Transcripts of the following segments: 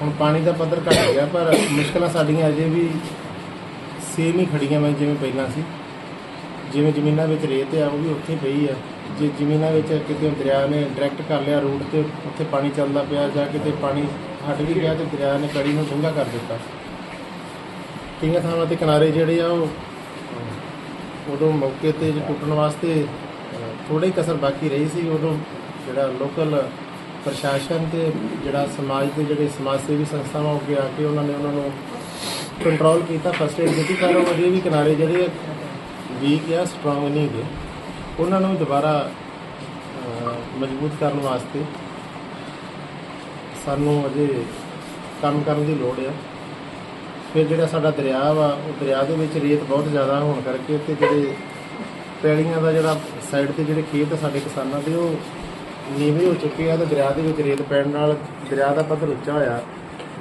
ਹੁਣ ਪਾਣੀ ਦਾ ਪੱਧਰ ਘਟ ਗਿਆ, ਪਰ ਮੁਸ਼ਕਲਾਂ ਸਾਡੀਆਂ ਅਜੇ ਵੀ ਸੇਮ ਹੀ ਖੜੀਆਂ ਮੈਂ ਜਿਵੇਂ ਪਹਿਲਾਂ ਸੀ। ਜਿਵੇਂ ਜ਼ਮੀਨਾਂ ਵਿੱਚ ਰੇਤ ਆ, ਉਹ ਵੀ ਉੱਥੇ ਪਈ ਆ। ਜੇ ਜ਼ਮੀਨਾਂ ਵਿੱਚ ਕਿਤੇ ਦਰਿਆ ਨੇ ਡਾਇਰੈਕਟ ਕਰ ਲਿਆ ਰੂਟ ਤੇ, ਉੱਥੇ ਪਾਣੀ ਚੱਲਦਾ ਪਿਆ ਜਾਂ ਕਿਤੇ ਪਾਣੀ ਹਟ ਵੀ ਗਿਆ ਤੇ ਦਰਿਆ ਨੇ ਕੜੀ ਨੂੰ ਡੂੰਘਾ ਕਰ ਦਿੱਤਾ। ਕਈਆਂ ਥਾਵਾਂ ਤੇ ਕਿਨਾਰੇ ਜਿਹੜੇ ਆ, ਉਹ ਉਦੋਂ ਮੌਕੇ ਤੇ ਟੁੱਟਣ ਵਾਸਤੇ ਥੋੜੀ ਕਸਰ ਬਾਕੀ ਰਹੀ ਸੀ, ਉਦੋਂ ਜਿਹੜਾ ਲੋਕਲ ਪ੍ਰਸ਼ਾਸਨ ਤੇ ਜਿਹੜਾ ਸਮਾਜ ਦੇ ਜਿਹੜੇ ਸਮਾਜ ਸੇਵੀ ਸੰਸਥਾਵਾਂ ਹੋ ਕੇ ਆ ਕੇ ਉਹਨਾਂ ਨੇ ਉਹਨਾਂ ਨੂੰ ਕੰਟਰੋਲ ਕੀਤਾ ਫਸਟ ਏਡ ਦਿੱਤੀ। ਪਰ ਉਹ ਅਜੇ ਵੀ ਕਿਨਾਰੇ ਜਿਹੜੇ ਵੀਕ ਆ ਸਟਰੋਂਗ ਨਹੀਂ ਗਏ ਉਹਨਾਂ ਨੂੰ ਦੁਬਾਰਾ ਮਜ਼ਬੂਤ ਕਰਨ ਵਾਸਤੇ ਸਾਨੂੰ ਅਜੇ ਕੰਮ ਕਰਨ ਦੀ ਲੋੜ ਆ। ਫਿਰ ਜਿਹੜਾ ਸਾਡਾ ਦਰਿਆ ਵਾ, ਉਹ ਦਰਿਆ ਦੇ ਵਿੱਚ ਰੇਤ ਬਹੁਤ ਜ਼ਿਆਦਾ ਹੋਣ ਕਰਕੇ ਤੇ ਜਿਹੜੇ ਪੈਲੀਆਂ ਦਾ ਜਿਹੜਾ ਸਾਈਡ ਤੇ ਜਿਹੜੇ ਖੇਤ ਆ ਸਾਡੇ ਕਿਸਾਨਾਂ ਦੇ, ਉਹ ਨੀਵੇਂ ਹੋ ਚੁੱਕੇ ਆ ਤੇ ਦਰਿਆ ਦੇ ਵਿੱਚ ਰੇਤ ਪੈਣ ਨਾਲ ਦਰਿਆ ਦਾ ਪੱਧਰ ਉੱਚਾ ਹੋਇਆ।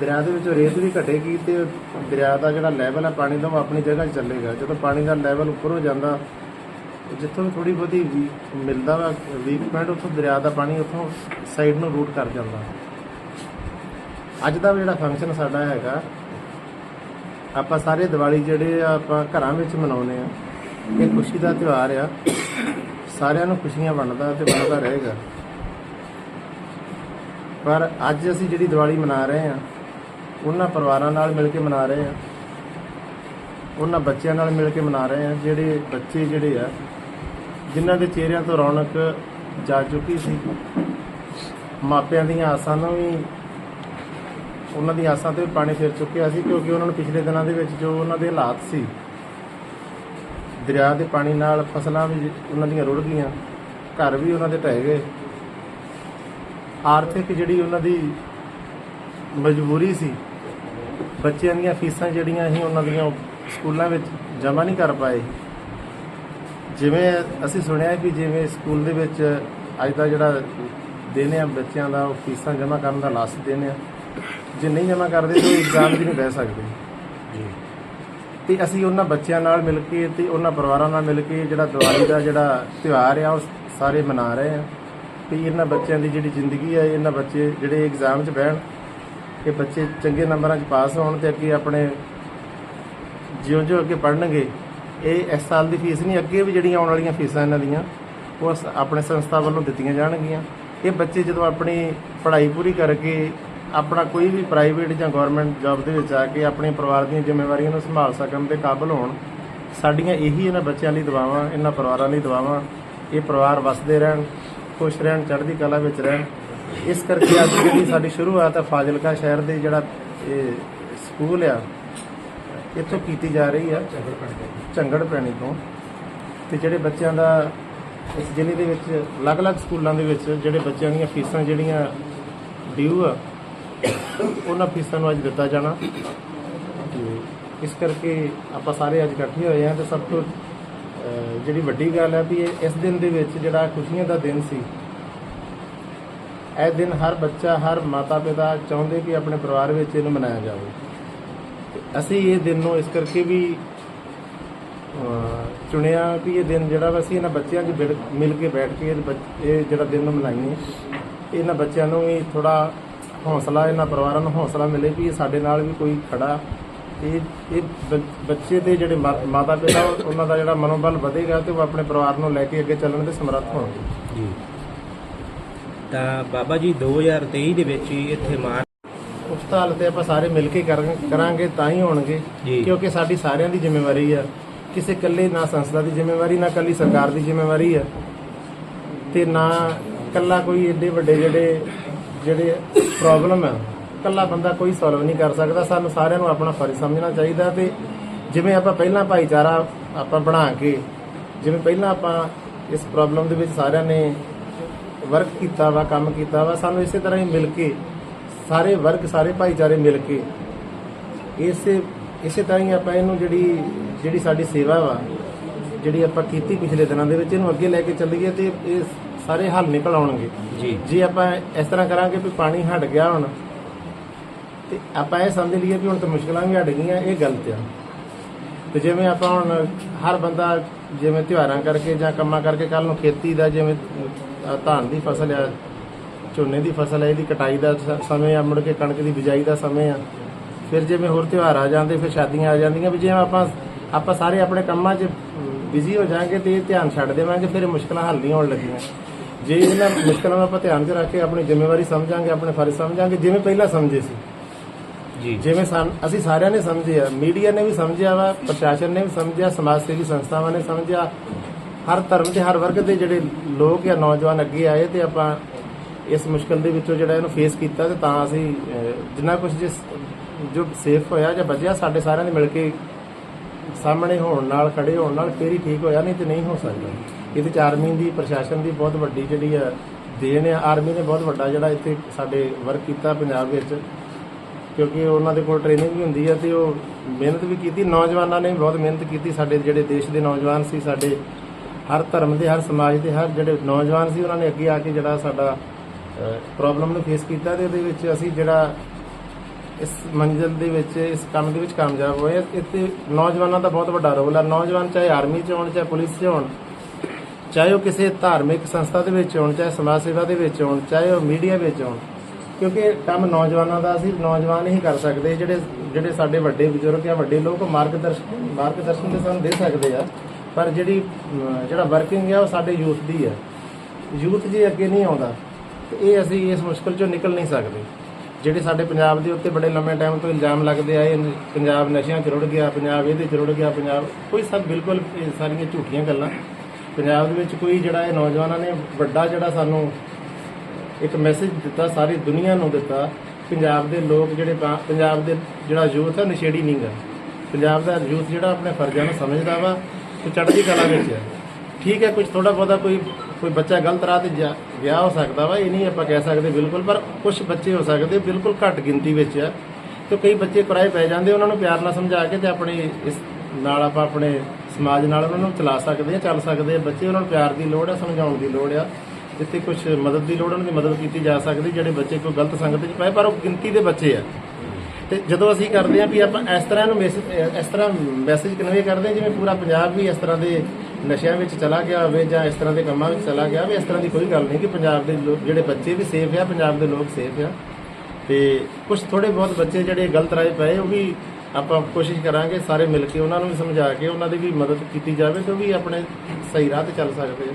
ਦਰਿਆ ਦੇ ਵਿੱਚੋਂ ਰੇਤ ਵੀ ਘਟੇਗੀ ਤੇ ਦਰਿਆ ਦਾ ਜਿਹੜਾ ਲੈਵਲ ਹੈ ਪਾਣੀ ਦਾ ਉਹ ਆਪਣੀ ਜਗ੍ਹਾ 'ਚ ਚੱਲੇਗਾ। ਜਦੋਂ ਪਾਣੀ ਦਾ ਲੈਵਲ ਉੱਪਰ ਹੋ ਜਾਂਦਾ, ਜਿੱਥੋਂ ਵੀ ਥੋੜੀ ਬਹੁਤੀ ਵੀ ਮਿਲਦਾ ਵਾ ਵੀਕ ਪੁਆਇੰਟ ਉੱਥੋਂ ਦਰਿਆ ਦਾ ਪਾਣੀ ਉੱਥੋਂ ਸਾਈਡ ਨੂੰ ਰੂਟ ਕਰ ਜਾਂਦਾ। ਅੱਜ ਦਾ ਵੀ ਜਿਹੜਾ ਫੰਕਸ਼ਨ ਸਾਡਾ ਹੈਗਾ, ਆਪਾਂ ਸਾਰੇ ਦੀਵਾਲੀ ਜਿਹੜੇ ਆ ਆਪਾਂ ਘਰਾਂ ਵਿੱਚ ਮਨਾਉਂਦੇ ਆ। ਇਹ ਖੁਸ਼ੀ ਦਾ ਤਿਉਹਾਰ ਆ। ਸਾਰਿਆਂ ਨੂੰ ਖੁਸ਼ੀਆਂ ਵੰਡਦਾ ਤੇ ਵੰਡਦਾ ਰਹੇਗਾ। ਪਰ ਅੱਜ ਅਸੀਂ ਜਿਹੜੀ ਦੀਵਾਲੀ ਮਨਾ ਰਹੇ ਹਾਂ, ਉਹਨਾਂ ਪਰਿਵਾਰਾਂ ਨਾਲ ਮਿਲ ਕੇ ਮਨਾ ਰਹੇ ਹਾਂ, ਉਹਨਾਂ ਬੱਚਿਆਂ ਨਾਲ ਮਿਲ ਕੇ ਮਨਾ ਰਹੇ ਹਾਂ, ਜਿਹੜੇ ਬੱਚੇ ਜਿਹੜੇ ਆ, ਜਿਨ੍ਹਾਂ ਦੇ ਚਿਹਰਿਆਂ ਤੋਂ ਰੌਣਕ ਜਾ ਚੁੱਕੀ ਸੀ, ਮਾਪਿਆਂ ਦੀਆਂ ਆਸਾਂ ਨੂੰ ਵੀ ਉਹਨਾਂ ਦੀਆਂ ਆਸਾਂ ਤੇ ਵੀ ਪਾਣੀ ਫਿਰ ਚੁੱਕਿਆ ਸੀ, ਕਿਉਂਕਿ ਉਹਨਾਂ ਨੂੰ ਪਿਛਲੇ ਦਿਨਾਂ ਦੇ ਵਿੱਚ ਜੋ ਉਹਨਾਂ ਦੇ ਹਾਲਾਤ ਸੀ, ਦਰਿਆ ਦੇ ਪਾਣੀ ਨਾਲ ਫਸਲਾਂ ਵੀ ਉਹਨਾਂ ਦੀਆਂ ਰੁੜ ਗਈਆਂ, ਘਰ ਵੀ ਉਹਨਾਂ ਦੇ ਢਹਿ ਗਏ। ਆਰਥਿਕ ਜਿਹੜੀ ਉਹਨਾਂ ਦੀ ਮਜਬੂਰੀ ਸੀ ਬੱਚਿਆਂ ਦੀਆਂ ਫੀਸਾਂ ਜਿਹੜੀਆਂ ਸੀ ਉਹਨਾਂ ਦੀਆਂ ਸਕੂਲਾਂ ਵਿੱਚ ਜਮ੍ਹਾਂ ਨਹੀਂ ਕਰ ਪਾਏ। ਜਿਵੇਂ ਅਸੀਂ ਸੁਣਿਆ ਕਿ ਜਿਵੇਂ ਸਕੂਲ ਦੇ ਵਿੱਚ ਅੱਜ ਦਾ ਜਿਹੜਾ ਦਿਨ ਆ ਬੱਚਿਆਂ ਦਾ ਉਹ ਫੀਸਾਂ ਜਮ੍ਹਾਂ ਕਰਨ ਦਾ ਲਾਸਟ ਦਿਨ ਆ। ਜੇ ਨਹੀਂ ਜਮ੍ਹਾਂ ਕਰਦੇ ਤਾਂ ਇਗਜ਼ਾਮ ਵੀ ਨਹੀਂ ਬਹਿ ਸਕਦੇ। ਤੇ ਅਸੀਂ ਉਹਨਾਂ ਬੱਚਿਆਂ ਨਾਲ ਮਿਲ ਕੇ ਤੇ ਉਹਨਾਂ ਪਰਿਵਾਰਾਂ ਨਾਲ ਮਿਲ ਕੇ ਜਿਹੜਾ ਦੀਵਾਲੀ ਦਾ ਜਿਹੜਾ ਤਿਉਹਾਰ ਆ ਉਹ ਸਾਰੇ ਮਨਾ ਰਹੇ ਆ। ਵੀ ਇਹਨਾਂ ਬੱਚਿਆਂ ਦੀ ਜਿਹੜੀ ਜ਼ਿੰਦਗੀ ਹੈ ਇਹਨਾਂ ਬੱਚੇ ਜਿਹੜੇ ਐਗਜ਼ਾਮ 'ਚ ਬਹਿਣ, ਇਹ ਬੱਚੇ ਚੰਗੇ ਨੰਬਰਾਂ 'ਚ ਪਾਸ ਹੋਣ ਤੇ ਅੱਗੇ ਆਪਣੇ ਜਿਉਂ-ਜਿਉਂ ਅੱਗੇ ਪੜ੍ਹਨਗੇ, ਇਹ ਇਸ ਸਾਲ ਦੀ ਫੀਸ ਨਹੀਂ, ਅੱਗੇ ਵੀ ਜਿਹੜੀਆਂ ਆਉਣ ਵਾਲੀਆਂ ਫੀਸਾਂ ਇਹਨਾਂ ਦੀਆਂ, ਉਹ ਸ- ਆਪਣੇ ਸੰਸਥਾ ਵੱਲੋਂ ਦਿੱਤੀਆਂ ਜਾਣਗੀਆਂ। ਇਹ ਬੱਚੇ ਜਦੋਂ ਆਪਣੀ ਪੜ੍ਹਾਈ ਪੂਰੀ ਕਰਕੇ ਆਪਣਾ ਕੋਈ ਵੀ ਪ੍ਰਾਈਵੇਟ ਜਾਂ ਗਵਰਨਮੈਂਟ ਜੌਬ ਦੇ ਵਿੱਚ ਆ ਕੇ ਆਪਣੇ ਪਰਿਵਾਰ ਦੀਆਂ ਜ਼ਿੰਮੇਵਾਰੀਆਂ ਨੂੰ ਸੰਭਾਲ ਸਕਣ ਦੇ ਕਾਬਿਲ ਹੋਣ, ਸਾਡੀਆਂ ਇਹੀ ਇਹਨਾਂ ਬੱਚਿਆਂ ਲਈ ਦੁਆਵਾਂ, ਇਹਨਾਂ ਪਰਿਵਾਰਾਂ ਲਈ ਦੁਆਵਾਂ, ਇਹ ਪਰਿਵਾਰ ਵਸਦੇ ਰਹਿਣ ਖੁਸ਼ ਰਹਿਣ, ਚੜ੍ਹਦੀ ਕਲਾ ਵਿੱਚ ਰਹਿਣ। ਇਸ ਕਰਕੇ ਅੱਜ ਜਿਹੜੀ ਸਾਡੀ ਸ਼ੁਰੂਆਤ ਹੈ ਫਾਜ਼ਿਲਕਾ ਸ਼ਹਿਰ ਦੇ, ਜਿਹੜਾ ਇਹ ਸਕੂਲ ਆ, ਇੱਥੋਂ ਕੀਤੀ ਜਾ ਰਹੀ ਆ ਝੰਗੜ ਪੈਣੀ ਤੋਂ। ਤੇ ਜਿਹੜੇ ਬੱਚਿਆਂ ਦਾ ਇਸ ਜ਼ਿਲ੍ਹੇ ਦੇ ਵਿੱਚ, ਅਲੱਗ-ਅਲੱਗ ਸਕੂਲਾਂ ਦੇ ਵਿੱਚ ਜਿਹੜੇ ਬੱਚਿਆਂ ਦੀਆਂ ਫੀਸਾਂ ਜਿਹੜੀਆਂ ਡਿਊ ਆ, ਉਹਨਾਂ ਫੀਸਾਂ ਨੂੰ ਅੱਜ ਦਿੱਤਾ ਜਾਣਾ। ਤੇ ਇਸ ਕਰਕੇ ਆਪਾਂ ਸਾਰੇ ਅੱਜ ਇਕੱਠੇ ਹੋਏ ਆ ਤੇ ਸਭ ਤੋਂ ਜਿਹੜੀ ਵੱਡੀ ਗੱਲ ਹੈ ਵੀ ਇਹ- ਇਸ ਦਿਨ ਦੇ ਵਿੱਚ ਜਿਹੜਾ ਖੁਸ਼ੀਆਂ ਦਾ ਦਿਨ ਸੀ, ਇਹ ਦਿਨ ਹਰ ਬੱਚਾ, ਹਰ ਮਾਤਾ ਪਿਤਾ ਚਾਹੁੰਦੇ ਕਿ ਆਪਣੇ ਪਰਿਵਾਰ ਵਿੱਚ ਇਹਨੂੰ ਮਨਾਇਆ ਜਾਵੇ। ਅਸੀਂ ਇਹ ਦਿਨ ਨੂੰ ਇਸ ਕਰਕੇ ਵੀ ਚੁਣਿਆ ਵੀ ਇਹ ਦਿਨ ਜਿਹੜਾ ਵਾ ਅਸੀਂ ਇਹਨਾਂ ਬੱਚਿਆਂ 'ਚ ਮਿਲ ਕੇ ਬੈਠ ਕੇ ਇਹ ਬੱਚ- ਇਹ ਜਿਹੜਾ ਦਿਨ ਨੂੰ ਮਨਾਈਏ। ਇਹਨਾਂ ਬੱਚਿਆਂ ਨੂੰ ਵੀ ਥੋੜਾ ਹੌਸਲਾ, ਇਹਨਾਂ ਪਰਿਵਾਰਾਂ ਨੂੰ ਹੌਸਲਾ ਮਿਲੇ ਵੀ ਇਹ ਸਾਡੇ ਨਾਲ ਵੀ ਕੋਈ ਖੜਾ ਇਹ ਇਹ ਬ- ਬੱਚੇ ਦੇ ਜਿਹੜੇ ਮਾਤਾ ਪਿਤਾ ਉਹਨਾਂ ਦਾ ਜਿਹੜਾ ਮਨੋਬਲ ਵਧੇਗਾ ਤੇ ਉਹ ਆਪਣੇ ਪਰਿਵਾਰ ਨੂੰ ਲੈ ਕੇ ਅੱਗੇ ਚੱਲਣ ਦੇ ਸਮਰੱਥ ਹੋਣਗੇ। ਜੀ। ਤਾਂ ਬਾਬਾ ਜੀ 2023 ਦੇ ਵਿੱਚ ਹੀ ਇੱਥੇ ਮਾਰ ਉਸ ਤਾਂ ਹਾਲ ਤੇ ਆਪਾਂ ਸਾਰੇ ਮਿਲ ਕੇ ਕਰਾਂਗੇ ਕਰਾਂਗੇ ਤਾਂ ਹੀ ਹੋਣਗੇ। ਜੀ। ਕਿਉਂਕਿ ਸਾਡੀ ਸਾਰਿਆਂ ਦੀ ਜ਼ਿੰਮੇਵਾਰੀ ਆ। ਕਿਸੇ ਇਕੱਲੇ ਨਾ ਸੰਸਥਾ ਦੀ ਜ਼ਿੰਮੇਵਾਰੀ ਨਾ ਇਕੱਲੀ ਸਰਕਾਰ ਦੀ ਜ਼ਿੰਮੇਵਾਰੀ ਆ। ਤੇ ਨਾ ਇਕੱਲਾ ਕੋਈ ਏਡੇ ਵੱਡੇ ਜਿਹੜੇ ਜਿਹੜੇ ਪ੍ਰੋਬਲਮ ਆ। ਇਕੱਲਾ ਬੰਦਾ ਕੋਈ ਸੋਲਵ ਨਹੀਂ ਕਰ ਸਕਦਾ। ਸਾਨੂੰ ਸਾਰਿਆਂ ਨੂੰ ਆਪਣਾ ਫਰਜ਼ ਸਮਝਣਾ ਚਾਹੀਦਾ ਤੇ ਜਿਵੇਂ ਆਪਾਂ ਪਹਿਲਾਂ ਭਾਈਚਾਰਾ ਆਪਾਂ ਬਣਾ ਕੇ ਜਿਵੇਂ ਪਹਿਲਾਂ ਆਪਾਂ ਇਸ ਪ੍ਰੋਬਲਮ ਦੇ ਵਿੱਚ ਸਾਰਿਆਂ ਨੇ ਵਰਕ ਕੀਤਾ ਵਾ ਕੰਮ ਕੀਤਾ ਵਾ ਸਾਨੂੰ ਇਸੇ ਤਰ੍ਹਾਂ ਹੀ ਮਿਲ ਕੇ ਸਾਰੇ ਵਰਗ ਸਾਰੇ ਭਾਈਚਾਰੇ ਮਿਲ ਕੇ ਇਸੇ ਇਸੇ ਤਰ੍ਹਾਂ ਹੀ ਆਪਾਂ ਇਹਨੂੰ ਜਿਹੜੀ ਜਿਹੜੀ ਸਾਡੀ ਸੇਵਾ ਵਾ ਜਿਹੜੀ ਆਪਾਂ ਕੀਤੀ ਪਿਛਲੇ ਦਿਨਾਂ ਦੇ ਵਿੱਚ ਇਹਨੂੰ ਅੱਗੇ ਲੈ ਕੇ ਚੱਲੀਏ ਤੇ ਇਹ ਸਾਰੇ ਹੱਲ ਨਿਕਲ ਆਉਣਗੇ। ਜੀ। ਜੇ ਆਪਾਂ ਇਸ ਤਰ੍ਹਾਂ ਕਰਾਂਗੇ ਵੀ ਪਾਣੀ ਹਟ ਗਿਆ ਹੁਣ ਤੇ ਆਪਾਂ ਇਹ ਸਮਝ ਲਈਏ ਵੀ ਹੁਣ ਤਾਂ ਮੁਸ਼ਕਲਾਂ ਵੀ ਹਟ ਗਈਆਂ, ਇਹ ਗਲਤ ਆ। ਤੇ ਜਿਵੇਂ ਆਪਾਂ ਹੁਣ ਹਰ ਬੰਦਾ ਜਿਵੇਂ ਤਿਉਹਾਰਾਂ ਕਰਕੇ ਜਾਂ ਕੰਮਾਂ ਕਰਕੇ ਕੱਲ ਨੂੰ ਖੇਤੀ ਦਾ ਜਿਵੇਂ ਧਾਨ ਦੀ ਫਸਲ ਆ, ਝੋਨੇ ਦੀ ਫਸਲ ਹੈ ਇਹਦੀ ਕਟਾਈ ਦਾ ਸਮੇਂ ਆ, ਮੁੜ ਕੇ ਕਣਕ ਦੀ ਬਿਜਾਈ ਦਾ ਸਮੇਂ ਆ। ਫਿਰ ਜਿਵੇਂ ਹੋਰ ਤਿਉਹਾਰ ਆ ਜਾਂਦੇ, ਫਿਰ ਸ਼ਾਦੀਆਂ ਆ ਜਾਂਦੀਆਂ, ਵੀ ਜਿਵੇਂ ਆਪਾਂ ਆਪਾਂ ਸਾਰੇ ਆਪਣੇ ਕੰਮਾਂ 'ਚ ਬਿਜ਼ੀ ਹੋ ਜਾਾਂਗੇ ਤੇ ਇਹ ਧਿਆਨ ਛੱਡ ਦੇਵਾਂਗੇ, ਫਿਰ ਇਹ ਮੁਸ਼ਕਲਾਂ ਹੱਲ ਨਹੀਂ ਹੋਣ ਲੱਗੀਆਂ। ਜੇ ਇਹਨਾਂ ਮੁਸ਼ਕਲਾਂ ਨੂੰ ਆਪਾਂ ਧਿਆਨ 'ਚ ਰੱਖ ਕੇ ਆਪਣੀ ਜ਼ਿੰਮੇਵਾਰੀ ਸਮਝਾਂਗੇ, ਆਪਣੇ ਫਰਜ਼ ਸਮਝਾਂਗੇ, ਜਿਵੇਂ ਪਹਿਲਾਂ ਸਮਝੇ ਸੀ। ਜੀ। ਜਿਵੇਂ ਸਾਨ- ਅਸੀਂ ਸਾਰਿਆਂ ਨੇ ਸਮਝਿਆ ਮੀਡੀਆ ਨੇ ਵੀ ਸਮਝਿਆ ਵਾ ਪ੍ਰਸ਼ਾਸਨ ਨੇ ਵੀ ਸਮਝਿਆ ਸਮਾਜ ਸੇਵੀ ਸੰਸਥਾਵਾਂ ਨੇ ਸਮਝਿਆ। ਹਰ ਧਰਮ ਤੇ ਹਰ ਵਰਗ ਦੇ ਜਿਹੜੇ ਲੋਕ ਜਾਂ ਨੌਜਵਾਨ ਅੱਗੇ ਆਏ ਤੇ ਆਪਾਂ ਇਸ ਮੁਸ਼ਕਲ ਦੇ ਵਿੱਚੋਂ ਜਿਹੜਾ ਇਹਨੂੰ ਫੇਸ ਕੀਤਾ ਤੇ ਤਾਂ ਅਸੀਂ ਅਹ, ਜਿੰਨਾ ਕੁਝ ਜਿਸ ਜੋ ਸੇਫ ਹੋਇਆ ਜਾਂ ਬਚਿਆ ਸਾਡੇ ਸਾਰਿਆਂ ਨੇ ਮਿਲ ਕੇ ਸਾਹਮਣੇ ਹੋਣ ਨਾਲ ਖੜੇ ਹੋਣ ਨਾਲ ਫੇਰ ਹੀ ਠੀਕ ਹੋਇਆ ਨਹੀਂ ਤੇ ਨਹੀਂ ਹੋ ਸਕਦਾ। ਇਹਦੇ ਚ ਆਰਮੀ ਦੀ ਪ੍ਰਸ਼ਾਸਨ ਦੀ ਬਹੁਤ ਵੱਡੀ ਜਿਹੜੀ ਆ ਦੇਣ ਆ ਆਰਮੀ ਨੇ ਬਹੁਤ ਵੱਡਾ ਜਿਹੜਾ ਇੱਥੇ ਸਾਡੇ ਵਰਕ ਕੀਤਾ ਪੰਜਾਬ ਵਿੱਚ। ਕਿਉਂਕਿ ਉਹਨਾਂ ਦੇ ਕੋਲ ਟ੍ਰੇਨਿੰਗ ਵੀ ਹੁੰਦੀ ਹੈ ਤੇ ਉਹ ਮਿਹਨਤ ਵੀ ਕੀਤੀ। ਨੌਜਵਾਨਾਂ ਨੇ ਵੀ ਬਹੁਤ ਮਿਹਨਤ ਕੀਤੀ। ਸਾਡੇ ਜਿਹੜੇ ਦੇਸ਼ ਦੇ ਨੌਜਵਾਨ ਸੀ, ਸਾਡੇ ਹਰ ਧਰਮ ਦੇ, ਹਰ ਸਮਾਜ ਦੇ, ਹਰ ਜਿਹੜੇ ਨੌਜਵਾਨ ਸੀ, ਉਹਨਾਂ ਨੇ ਅੱਗੇ ਆ ਕੇ ਜਿਹੜਾ ਸਾਡਾ ਪ੍ਰੋਬਲਮ ਨੂੰ ਫੇਸ ਕੀਤਾ ਤੇ ਉਹਦੇ ਵਿੱਚ ਅਸੀਂ ਜਿਹੜਾ ਇਸ ਮੰਜ਼ਿਲ ਦੇ ਵਿੱਚ, ਇਸ ਕੰਮ ਦੇ ਵਿੱਚ ਕਾਮਯਾਬ ਹੋਏ ਇੱਥੇ ਨੌਜਵਾਨਾਂ ਦਾ ਬਹੁਤ ਵੱਡਾ ਰੋਲ ਹੈ ਨੌਜਵਾਨ ਚਾਹੇ ਆਰਮੀ 'ਚ ਹੋਣ, ਚਾਹੇ ਪੁਲਿਸ 'ਚ ਹੋਣ, ਚਾਹੇ ਉਹ ਕਿਸੇ ਧਾਰਮਿਕ ਸੰਸਥਾ ਦੇ ਵਿੱਚ ਹੋਣ, ਚਾਹੇ ਸਮਾਜ ਸੇਵਾ ਦੇ ਵਿੱਚ ਹੋਣ, ਚਾਹੇ ਉਹ ਮੀਡੀਆ ਵਿੱਚ ਹੋਣ ਕਿਉਂਕਿ ਕੰਮ ਨੌਜਵਾਨਾਂ ਦਾ ਅਸੀਂ ਨੌਜਵਾਨ ਹੀ ਕਰ ਸਕਦੇ ਜਿਹੜੇ ਜਿਹੜੇ ਸਾਡੇ ਵੱਡੇ ਬਜ਼ੁਰਗ ਆ ਵੱਡੇ ਲੋਕ ਉਹ ਮਾਰਗਦਰਸ਼ਨ ਮਾਰਗਦਰਸ਼ਨ ਤੇ ਸਾਨੂੰ ਦੇ ਸਕਦੇ ਆ ਪਰ ਜਿਹੜੀ ਜਿਹੜਾ ਵਰਕਿੰਗ ਆ ਉਹ ਸਾਡੇ ਯੂਥ ਦੀ ਆ। ਯੂਥ ਜੇ ਅੱਗੇ ਨਹੀਂ ਆਉਂਦਾ ਤੇ ਇਹ ਅਸੀਂ ਇਸ ਮੁਸ਼ਕਲ ਚੋਂ ਨਿਕਲ ਨਹੀਂ ਸਕਦੇ। ਜਿਹੜੇ ਸਾਡੇ ਪੰਜਾਬ ਦੇ ਉੱਤੇ ਬੜੇ ਲੰਮੇ ਟਾਈਮ ਤੋਂ ਇਲਜ਼ਾਮ ਲੱਗਦੇ ਆਏ ਨੇ, ਪੰਜਾਬ ਨਸ਼ਿਆਂ 'ਚ ਰੁੜ ਗਿਆ ਪੰਜਾਬ ਇਹਦੇ 'ਚ ਰੁੜ ਗਿਆ ਪੰਜਾਬ ਕੋਈ ਸਭ ਬਿਲਕੁਲ ਸਾਰੀਆਂ ਝੂਠੀਆਂ ਗੱਲਾਂ। ਪੰਜਾਬ ਦੇ ਵਿੱਚ ਕੋਈ ਜਿਹੜਾ ਇਹ ਨੌਜਵਾਨਾਂ ਨੇ ਵੱਡਾ ਜਿਹੜਾ ਸਾਨੂੰ ਇੱਕ ਮੈਸੇਜ ਦਿੱਤਾ, ਸਾਰੀ ਦੁਨੀਆ ਨੂੰ ਦਿੱਤਾ, ਪੰਜਾਬ ਦੇ ਲੋਕ ਜਿਹੜੇ ਪੰਜਾਬ ਦੇ ਜਿਹੜਾ ਯੂਥ ਹੈ ਨਸ਼ੇੜੀ ਨਹੀਂ ਗਾ ਪੰਜਾਬ ਦਾ ਯੂਥ ਜਿਹੜਾ ਆਪਣੇ ਫਰਜ਼ਾਂ ਨੂੰ ਸਮਝਦਾ ਵਾ, ਤੇ ਚੜ੍ਹਦੀ ਕਲਾ ਵਿੱਚ ਹੈ ਠੀਕ ਹੈ ਕੁਝ ਥੋੜਾ ਬਹੁਤਾ ਕੋਈ ਕੋਈ ਬੱਚਾ ਗਲਤ ਰਾਹ ਤੇ ਜਾ- ਗਿਆ ਹੋ ਸਕਦਾ ਵਾ, ਇਹ ਨਹੀਂ ਆਪਾਂ ਕਹਿ ਸਕਦੇ ਬਿਲਕੁਲ, ਪਰ ਕੁਝ ਬੱਚੇ ਹੋ ਸਕਦੇ ਬਿਲਕੁਲ ਘੱਟ ਗਿਣਤੀ ਵਿੱਚ ਆ। ਤੇ ਕਈ ਬੱਚੇ ਕੁਰਾਏ ਪੈ ਜਾਂਦੇ, ਉਹਨਾਂ ਨੂੰ ਪਿਆਰ ਨਾਲ ਸਮਝਾ ਕੇ ਤੇ ਆਪਣੇ ਇਸ ਨਾਲ ਆਪਾਂ ਆਪਣੇ ਸਮਾਜ ਨਾਲ ਉਹਨਾਂ ਨੂੰ ਚਲਾ ਸਕਦੇ ਆ, ਚੱਲ ਸਕਦੇ ਆ। ਬੱਚੇ ਉਹਨਾਂ ਨੂੰ ਪਿਆਰ ਦੀ ਲੋੜ ਆ, ਸਮਝਾਉਣ ਦੀ ਲੋੜ ਆ। ਜਿੱਥੇ ਕੁਝ ਮਦਦ ਦੀ ਲੋੜ ਉਹਨਾਂ ਦੀ ਮਦਦ ਕੀਤੀ ਜਾ ਸਕਦੀ, ਜਿਹੜੇ ਬੱਚੇ ਕੋਈ ਗਲਤ ਸੰਗਤ 'ਚ ਪਏ, ਪਰ ਉਹ ਗਿਣਤੀ ਦੇ ਬੱਚੇ ਆ। ਤੇ ਜਦੋਂ ਅਸੀਂ ਕਰਦੇ ਆ ਵੀ ਆਪਾਂ ਇਸ ਤਰ੍ਹਾਂ ਨੂੰ ਮੈਸੇਜ ਇਸ ਤਰ੍ਹਾਂ ਮੈਸੇਜ ਕਨਵੇ ਕਰਦੇ ਆ, ਜਿਵੇਂ ਪੂਰਾ ਪੰਜਾਬ ਵੀ ਇਸ ਤਰ੍ਹਾਂ ਦੇ ਨਸ਼ਿਆਂ ਵਿੱਚ ਚਲਾ ਗਿਆ ਹੋਵੇ ਜਾਂ ਇਸ ਤਰ੍ਹਾਂ ਦੇ ਕੰਮਾਂ ਵਿੱਚ ਚਲਾ ਗਿਆ ਹੋਵੇ, ਇਸ ਤਰ੍ਹਾਂ ਦੀ ਕੋਈ ਗੱਲ ਨਹੀਂ ਕਿ ਪੰਜਾਬ ਦੇ ਜਿਹੜੇ ਬੱਚੇ ਵੀ ਸੇਫ ਆ, ਪੰਜਾਬ ਦੇ ਲੋਕ ਸੇਫ ਆ। ਤੇ ਕੁਝ ਥੋੜੇ ਬਹੁਤ ਬੱਚੇ ਜਿਹੜੇ ਗਲਤ ਰਾਏ ਪਏ, ਉਹ ਵੀ ਆਪਾਂ ਕੋਸ਼ਿਸ਼ ਕਰਾਂਗੇ ਸਾਰੇ ਮਿਲ ਕੇ ਉਹਨਾਂ ਨੂੰ ਵੀ ਸਮਝਾ ਕੇ ਉਹਨਾਂ ਦੀ ਵੀ ਮਦਦ ਕੀਤੀ ਜਾਵੇ ਤੇ ਉਹ ਵੀ ਆਪਣੇ ਸਹੀ ਰਾਹ ਤੇ ਚੱਲ ਸਕਦੇ ਆ।